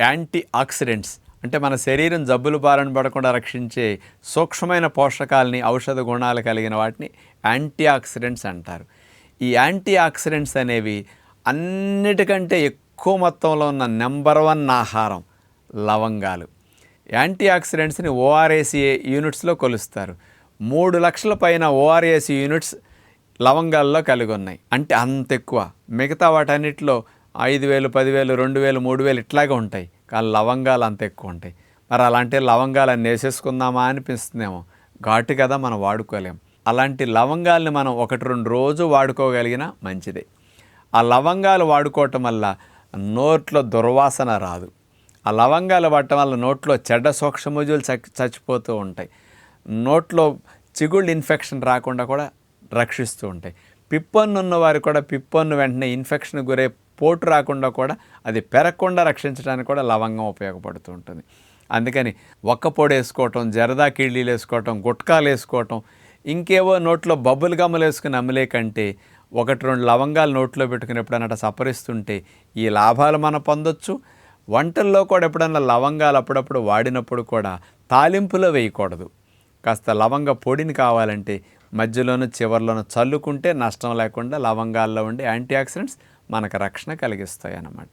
Anti oxidants అంటే మన శరీరం జబ్బులు బారిన పడకుండా రక్షించే సూక్ష్మమైన పోషకాలని ఔషధ గుణాలు కలిగిన వాటిని యాంటీ ఆక్సిడెంట్స్ అంటారు. ఈ యాంటీ ఆక్సిడెంట్స్ అనేవి అన్నిటికంటే ఎక్కువ మొత్తంలో ఉన్న నెంబర్ వన్ ఆహారం లవంగాలు. యాంటీ ఆక్సిడెంట్స్ని ఓఆర్ఏసీఏ యూనిట్స్లో కొలుస్తారు. మూడు లక్షల పైన ఓఆర్ఏసీ యూనిట్స్ లవంగాల్లో కలిగి ఉన్నాయి. అంటే అంత ఎక్కువ. మిగతా వాటన్నిటిలో ఐదు వేలు పదివేలు రెండు వేలు మూడు వేలు ఇట్లాగే ఉంటాయి. కానీ లవంగాలు అంత ఎక్కువ ఉంటాయి. మరి అలాంటి లవంగాలు అన్నీ వేసేసుకుందామా అనిపిస్తుందేమో. ఘాటు కదా మనం వాడుకోలేం. అలాంటి లవంగాల్ని మనం ఒకటి రెండు రోజు వాడుకోగలిగినా మంచిదే. ఆ లవంగాలు వాడుకోవటం వల్ల నోట్లో దుర్వాసన రాదు. ఆ లవంగాలు వాడటం వల్ల నోట్లో చెడ్డ సూక్ష్మజులు చచ్చి చచ్చిపోతూ ఉంటాయి. నోట్లో చిగుళ్ళు ఇన్ఫెక్షన్ రాకుండా కూడా రక్షిస్తూ ఉంటాయి. పిప్పన్ను ఉన్నవారు కూడా పిప్పన్ను వెంటనే ఇన్ఫెక్షన్ గురే పోటు రాకుండా కూడా అది పెరగకుండా రక్షించడానికి కూడా లవంగం ఉపయోగపడుతూ ఉంటుంది. అందుకని ఒక్క పొడి వేసుకోవటం జరదా కిళ్ళీలు వేసుకోవటం గుట్కాలు వేసుకోవటం ఇంకేవో నోట్లో బబ్బులు గమ్మలు వేసుకుని అమ్మలే కంటే ఒకటి రెండు లవంగాలు నోట్లో పెట్టుకుని ఎప్పుడన్నా అట్లా సపరిస్తుంటే ఈ లాభాలు మనం పొందొచ్చు. వంటల్లో కూడా ఎప్పుడన్నా లవంగాలు అప్పుడప్పుడు వాడినప్పుడు కూడా తాలింపులో వేయకూడదు. కాస్త లవంగ పొడిని కావాలంటే మధ్యలోనూ చివరిలోనూ చల్లుకుంటే నష్టం లేకుండా లవంగాల్లో ఉండే యాంటీ ఆక్సిడెంట్స్ మనకు రక్షణ కలిగిస్తాయి అన్నమాట